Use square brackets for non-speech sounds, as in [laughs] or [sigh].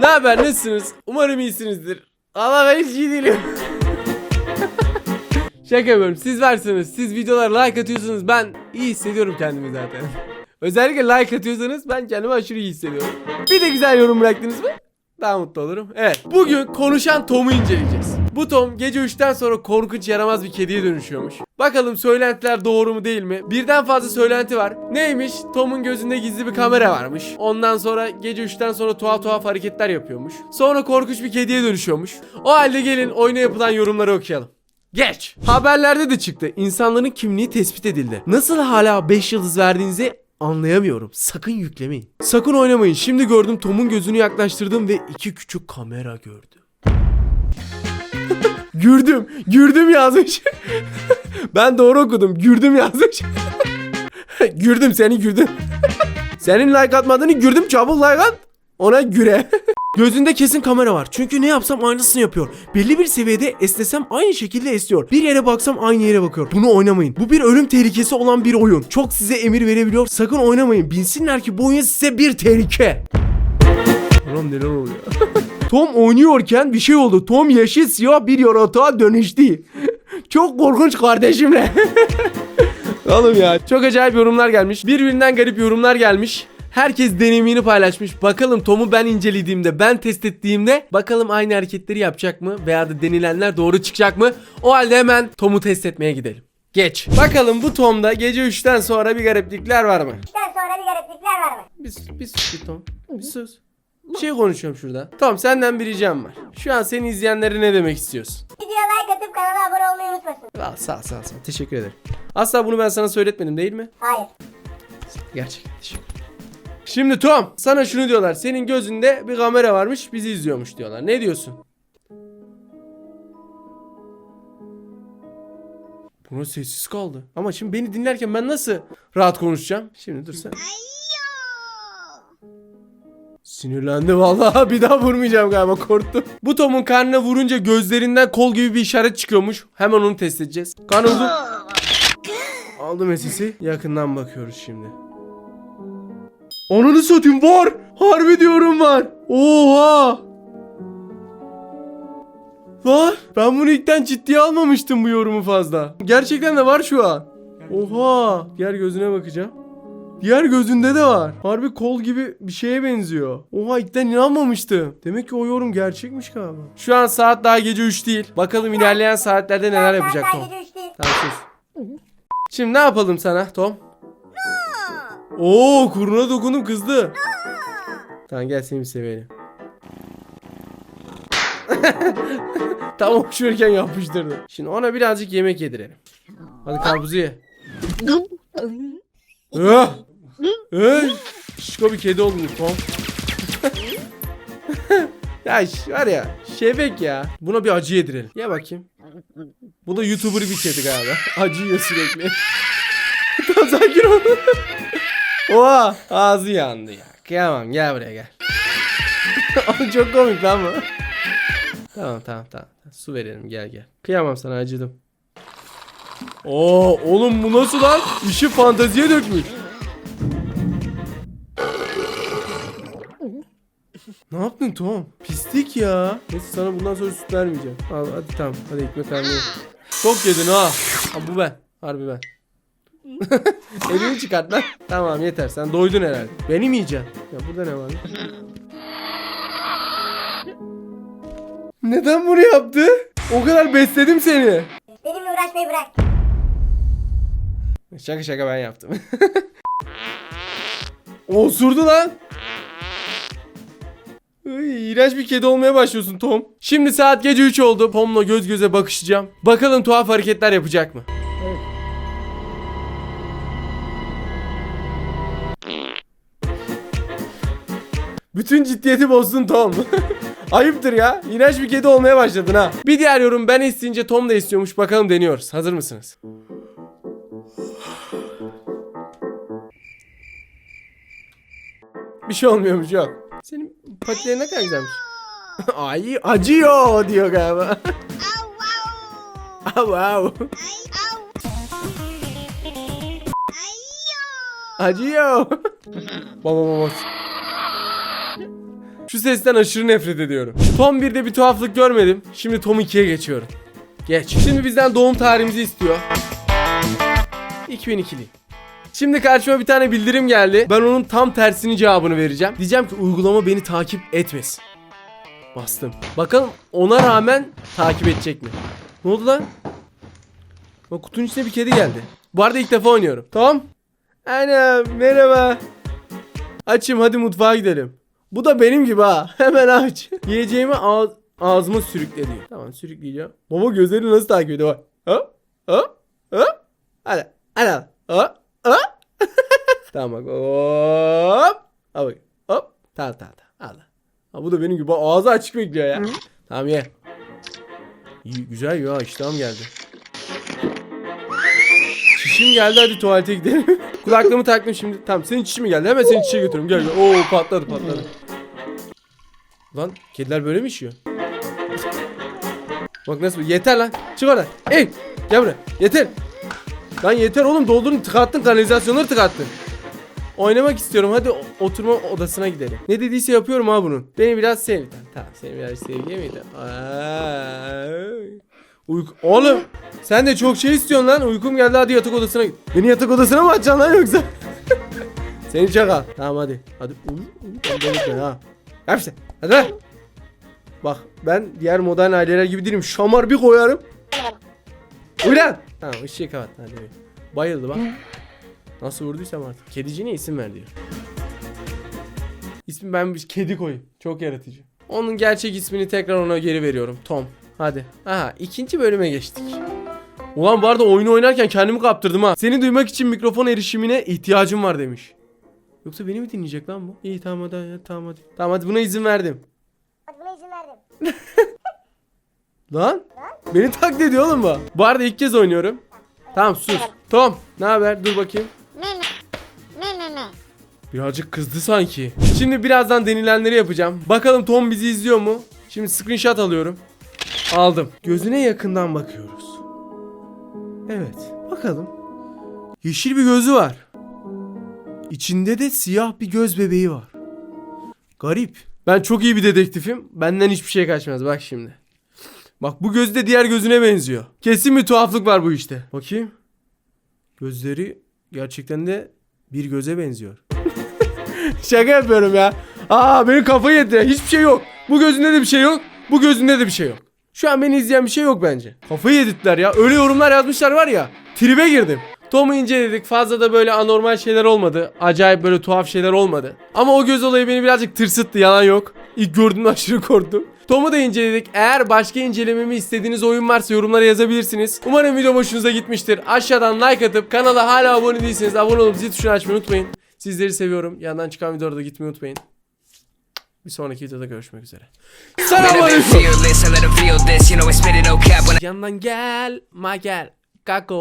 ne haber nasılsınız? Umarım iyisinizdir. Allah ben hiç iyi değilim. [laughs] Şaka yapıyorum. Siz varsınız. Siz videolara like atıyorsunuz. Ben iyi hissediyorum kendimi zaten. Özellikle like atıyorsanız ben kendimi aşırı iyi hissediyorum. Bir de güzel yorum bıraktınız mı? Daha mutlu olurum. Evet. Bugün konuşan Tom'u inceleyeceğiz. Bu Tom gece 3'ten sonra korkunç yaramaz bir kediye dönüşüyormuş. Bakalım söylentiler doğru mu değil mi? Birden fazla söylenti var. Neymiş? Tom'un gözünde gizli bir kamera varmış. Ondan sonra gece 3'ten sonra tuhaf tuhaf hareketler yapıyormuş. Sonra korkunç bir kediye dönüşüyormuş. O halde gelin oyuna yapılan yorumları okuyalım. Geç. Haberlerde de çıktı. İnsanların kimliği tespit edildi. Nasıl hala 5 yıldız verdiğinizi anlayamıyorum. Sakın yüklemeyin. Sakın oynamayın. Şimdi gördüm Tom'un gözünü yaklaştırdım ve iki küçük kamera gördüm. [laughs] Gürdüm. Gürdüm yazmış. [laughs] ben doğru okudum. Gürdüm yazmış. [laughs] gürdüm seni gürdüm. Senin like atmadığını gürdüm çabuk like at. Ona güre. Gözünde kesin kamera var. Çünkü ne yapsam aynısını yapıyor. Belli bir seviyede esnesem aynı şekilde esniyor. Bir yere baksam aynı yere bakıyor. Bunu oynamayın. Bu bir ölüm tehlikesi olan bir oyun. Çok size emir verebiliyor. Sakın oynamayın. Bilsinler ki bu oyun size bir tehlike. Anam neler oluyor? [laughs] Tom oynuyorken bir şey oldu. Tom yeşil siyah bir yaratığa dönüştü. [laughs] Çok korkunç kardeşimle. [laughs] Oğlum ya çok acayip yorumlar gelmiş. Birbirinden garip yorumlar gelmiş. Herkes deneyimini paylaşmış. Bakalım Tom'u ben incelediğimde, ben test ettiğimde bakalım aynı hareketleri yapacak mı veya da denilenler doğru çıkacak mı? O halde hemen Tom'u test etmeye gidelim. Geç. Bakalım bu Tom'da gece 3'ten sonra bir gariplikler var mı? Üçten sonra bir gariplikler var mı? Bir, bir sus bir Tom. Bir sus. Bir şey konuşuyorum şurada. Tom senden bir ricam var. Şu an seni izleyenlere ne demek istiyorsun? Videoya like atıp kanala abone olmayı unutmasın. Aa, sağ ol, sağ ol, sağ ol. Teşekkür ederim. Asla bunu ben sana söyletmedim değil mi? Hayır. Gerçekten teşekkür ederim. Şimdi Tom sana şunu diyorlar. Senin gözünde bir kamera varmış bizi izliyormuş diyorlar. Ne diyorsun? Buna sessiz kaldı. Ama şimdi beni dinlerken ben nasıl rahat konuşacağım? Şimdi dur sen. Sinirlendi vallahi [laughs] bir daha vurmayacağım galiba korktum. Bu Tom'un karnına vurunca gözlerinden kol gibi bir işaret çıkıyormuş. Hemen onu test edeceğiz. Kan oldu. [laughs] Aldım sesi. Yakından bakıyoruz şimdi. Ananı satayım var. Harbi diyorum var. Oha. Var. Ben bunu ilkten ciddiye almamıştım bu yorumu fazla. Gerçekten de var şu an. Oha. Diğer gözüne bakacağım. Diğer gözünde de var. Harbi kol gibi bir şeye benziyor. Oha ilkten inanmamıştım. Demek ki o yorum gerçekmiş galiba. Şu an saat daha gece 3 değil. Bakalım ilerleyen saatlerde neler yapacak Tom. Tamam sus. Şimdi ne yapalım sana Tom? Oo kuruna dokundum kızdı. Tamam gel seni bir sevelim. [laughs] Tam okşurken yapıştırdı. Şimdi ona birazcık yemek yedirelim. Hadi karpuzu ye. Ah! Ay! Şişko bir kedi oldun Tom. [laughs] ya var ya şebek ya. Buna bir acı yedirelim. Ye bakayım. Bu da YouTuber bir kedi galiba. [laughs] Acı yiyor sürekli. tamam sakin ol. Oha ağzı yandı ya. Kıyamam gel buraya gel. [laughs] Çok komik lan bu. tamam tamam tamam. Su verelim gel gel. Kıyamam sana acıdım. Oo oğlum bu nasıl lan? İşi fanteziye dökmüş. ne yaptın Tom? Pislik ya. Neyse sana bundan sonra süt vermeyeceğim. Al hadi tamam. Hadi ekmek vermeye. Çok yedin ha. Ha bu ben. Harbi ben. [laughs] Elini çıkart lan. Tamam yeter sen doydun herhalde. Benim yiyeceksin. Ya burada ne var? Neden bunu yaptı? O kadar besledim seni. Benimle uğraşmayı bırak. Şaka şaka ben yaptım. [laughs] osurdu lan. Ay, İğrenç bir kedi olmaya başlıyorsun Tom. Şimdi saat gece 3 oldu. Tom'la göz göze bakışacağım. Bakalım tuhaf hareketler yapacak mı? Bütün ciddiyeti bozdun Tom. [laughs] Ayıptır ya. İğrenç bir kedi olmaya başladın ha. Bir diğer yorum ben isteyince Tom da istiyormuş. Bakalım deniyoruz. Hazır mısınız? Bir şey olmuyormuş yok. Senin patilerin ne kadar güzelmiş. [laughs] Ay acıyor diyor galiba. Au au. Acıyor. baba baba. Şu sesten aşırı nefret ediyorum. Tom 1'de bir tuhaflık görmedim. Şimdi Tom 2'ye geçiyorum. Geç. Şimdi bizden doğum tarihimizi istiyor. 2002'li. Şimdi karşıma bir tane bildirim geldi. Ben onun tam tersini cevabını vereceğim. Diyeceğim ki uygulama beni takip etmesin. Bastım. Bakalım ona rağmen takip edecek mi? Ne oldu lan? Bak kutunun içine bir kedi geldi. Bu arada ilk defa oynuyorum. Tamam. Ana merhaba. Açım hadi mutfağa gidelim. Bu da benim gibi ha. [laughs] Hemen aç. Yiyeceğimi ağz ağzıma sürükle diyor. Tamam sürükleyeceğim. Baba gözlerini nasıl takip ediyor bak. Ha? Ha? Ha? Hadi. Hadi. Ha? Ha? [laughs] tamam bak. Hop. Al bak. Hop. Tamam tamam tamam. Al. Ha, bu da benim gibi ağzı açık bekliyor ya. Tamam ye. İyi, güzel ya iştahım geldi. Çişim geldi hadi tuvalete gidelim. [laughs] Kulaklığımı taktım şimdi. Tamam senin çişin mi geldi? Hemen seni çişe götürüyorum. Gel gel. Oo patladı patladı. Lan kediler böyle mi işiyor? Bak nasıl yeter lan. Çık oradan. Ey gel buraya. Yeter. Lan yeter oğlum doldurun tıkattın kanalizasyonları tıkattın. Oynamak istiyorum hadi oturma odasına gidelim. Ne dediyse yapıyorum ha bunun. Beni biraz sev. Tamam seni biraz sevgiye miydi? Ay. Uyku... Oğlum sen de çok şey istiyorsun lan. Uykum geldi hadi yatak odasına git. Beni yatak odasına mı atacaksın lan yoksa? [laughs] Seni çakal. Tamam hadi. Hadi uyu uyu. Ha. Yap işte. Hadi lan. Bak ben diğer modern aileler gibi değilim. Şamar bir koyarım. Uyu lan. Tamam ışığı kapat. Hadi uyu. Bayıldı bak. Nasıl vurduysam artık. Kediciğine isim ver diyor. İsmi ben bir kedi koyayım. Çok yaratıcı. Onun gerçek ismini tekrar ona geri veriyorum. Tom. Hadi. Aha ikinci bölüme geçtik. Ulan bu arada oyunu oynarken kendimi kaptırdım ha. Seni duymak için mikrofon erişimine ihtiyacım var demiş. Yoksa beni mi dinleyecek lan bu? İyi tamam hadi, hadi tamam hadi. Tamam hadi buna izin verdim. Bak buna izin verdim. [laughs] Lan? Beni taklit ediyor oğlum bu. Bu arada ilk kez oynuyorum. Tamam sus. Tom ne haber? Dur bakayım. Ne ne? Ne ne ne? Birazcık kızdı sanki. Şimdi birazdan denilenleri yapacağım. Bakalım Tom bizi izliyor mu? Şimdi screenshot alıyorum. Aldım. Gözüne yakından bakıyoruz. Evet. Bakalım. Yeşil bir gözü var. İçinde de siyah bir göz bebeği var. Garip. Ben çok iyi bir dedektifim. Benden hiçbir şey kaçmaz. Bak şimdi. Bak bu göz de diğer gözüne benziyor. Kesin bir tuhaflık var bu işte. Bakayım. Gözleri gerçekten de bir göze benziyor. [laughs] Şaka yapıyorum ya. Aa benim kafayı yedi. Hiçbir şey yok. Bu gözünde de bir şey yok. Bu gözünde de bir şey yok. Şu an beni izleyen bir şey yok bence. Kafayı yeditler ya. Öyle yorumlar yazmışlar var ya. Tribe girdim. Tom'u inceledik. Fazla da böyle anormal şeyler olmadı. Acayip böyle tuhaf şeyler olmadı. Ama o göz olayı beni birazcık tırsıttı. Yalan yok. İlk gördüğümde [laughs] aşırı korktum. Tom'u da inceledik. Eğer başka incelememi istediğiniz oyun varsa yorumlara yazabilirsiniz. Umarım video hoşunuza gitmiştir. Aşağıdan like atıp kanala hala abone değilseniz abone olup zil tuşunu açmayı unutmayın. Sizleri seviyorum. Yandan çıkan videolarda gitmeyi unutmayın. Bir sonraki videoda görüşmek üzere. Selamünaleyküm. Yandan gel, ma gel. Kako.